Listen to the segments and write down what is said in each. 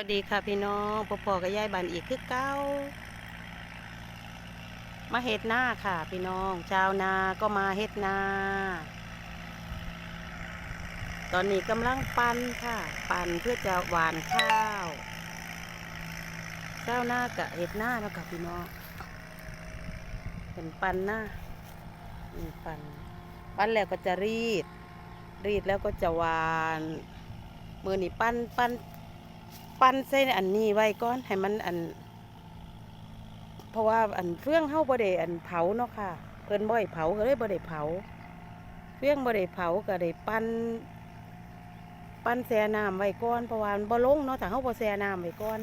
วัสดีค่ะพี่น้องพ่อพ่อกับยายบันอีกคือเก้า มาเฮ็ดหน้าค่ะ พี่น้อง ชาวนาก็มาเฮ็ดนา ตอนนี้กำลังปั่นค่ะ ปั่นเพื่อจะหวานข้าวชาวนากับเฮ็ดหน้าแล้วค่ะพี่น้องเป็นปั่นหน้านี่ปั่นปั่นแล้วก็จะรีด รีดแล้วก็จะหวาน มือนี่ปั้นปั้น ปั้นใส่อันนี้ไว้ก่อนให้มันอัน เพราะว่าอันเฟื่องเฮาบ่ได้อันเผาเนาะค่ะ เพิ่นบ่ให้เผาก็เลยบ่ได้เผา เฟื่องบ่ได้เผาก็ได้ปั้นปั้นแช่น้ำไว้ก่อนเพราะว่ามันบ่ลงเนาะถ้าเฮาบ่แช่น้ำไว้ก่อน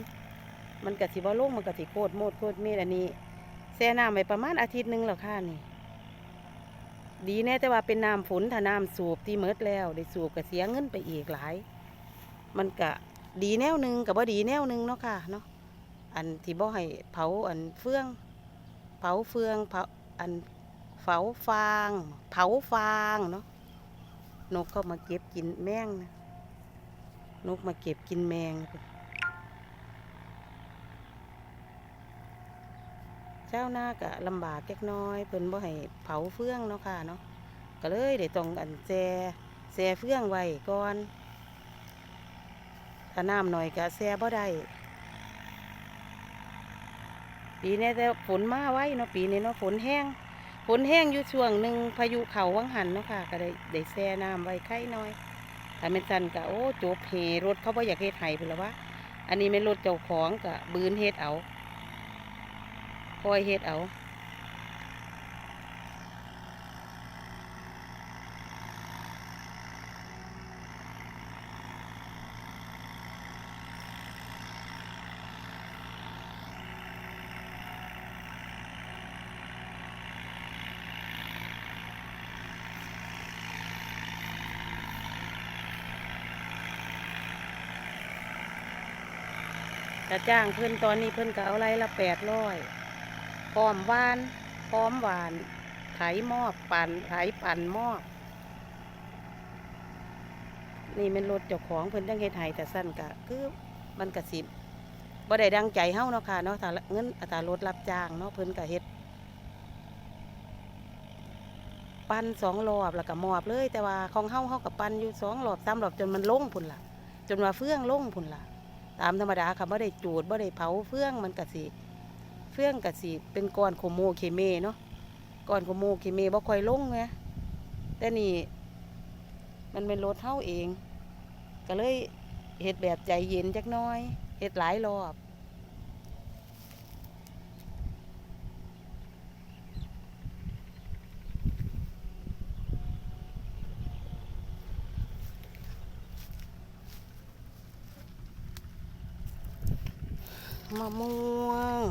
มันก็สิบ่ลงมันก็สิโคตรโมดโคตรเม็ดอันนี้แช่น้ำไว้ประมาณอาทิตย์หนึงแล้วค่ะนี่ดีแน่แต่ว่าเป็นน้ำฝนถ้าน้ำสูบที่เมดแล้ว ได้สูบก็เสียเงินไปอีกหลาย มันก็ ดีแนวหนึ่งกับว่าดีแนวหนึ่งเนาะค่ะเนาะอันที่บ่ให้เผาอันเฟือง เผาเฟืองเผาอันเผาฟาง เผาฟางเนาะนกเข้ามาเก็บกินแมงนะนกมาเก็บกินแมงเจ้าหน้าก็ลำบากเล็กน้อยเพิ่นบ่ให้เผาเฟืองเนาะค่ะเนาะก็เลยได้ต้องอันแจแจเฟืองไว้ก่อน ถ้าน้ำหน่อยก็แซ่บ่ได้ปีนี้แต่ฝนมาไว้เนาะปีนี้เนาะฝนแห้งฝนแห้งอยู่ช่วงหนึ่งพายุเขาวังหันเนาะค่ะ ก็ได้ได้แช่น้ำไว้ไข่น้อยถ้าเป็นจันก็โอ้จบเฮรถเขาบ่อยากเฮ็ดไห้ไปแล้ววะอันนี้เป็นรถเจ้าของก็บืนเฮ็ดเอาคอยเฮ็ดเอา จะจ้างเพิ่อนตอนนี้เพิ่อนก็เอาไรละแปดร้อยพร้อมวานพร้อมหวาน ไถหมอบปั่นไถปั่นหมอบ นี่เป็นรถเจ้าของเพิ่อนจังเฮ็ดให้แต่สั้นก็คือมันก็สิบ่ได้ดังใจเฮ้าเนาะค่ะเนาะถ้าเงินอัตรารถรับจ้างเนาะเพิ่นก็เฮ็ดปั้นสองรอบแล้วก็มอบเลย แต่ว่าของเฮ้าเฮ้ากับปั้นอยู่สองรอบสามรอบจนมันลงพุ่นล่ะ จนว่าเฟื่องลงพุ่นล่ะ ตามธรรมดาค่ะไม่ได้จูดไม่ได้เผาเฟื่องมันก็สิเฟื่องก็สิเป็นก้อนโคโมเคเมเนาะก้อนโคโมเคเมบ่ค่อยลงไงแต่นี่มันเป็นรถเท่าเอง ก็เลยเห็ดแบบใจเย็นจักน้อยเห็ดหลายรอบ มะม่วง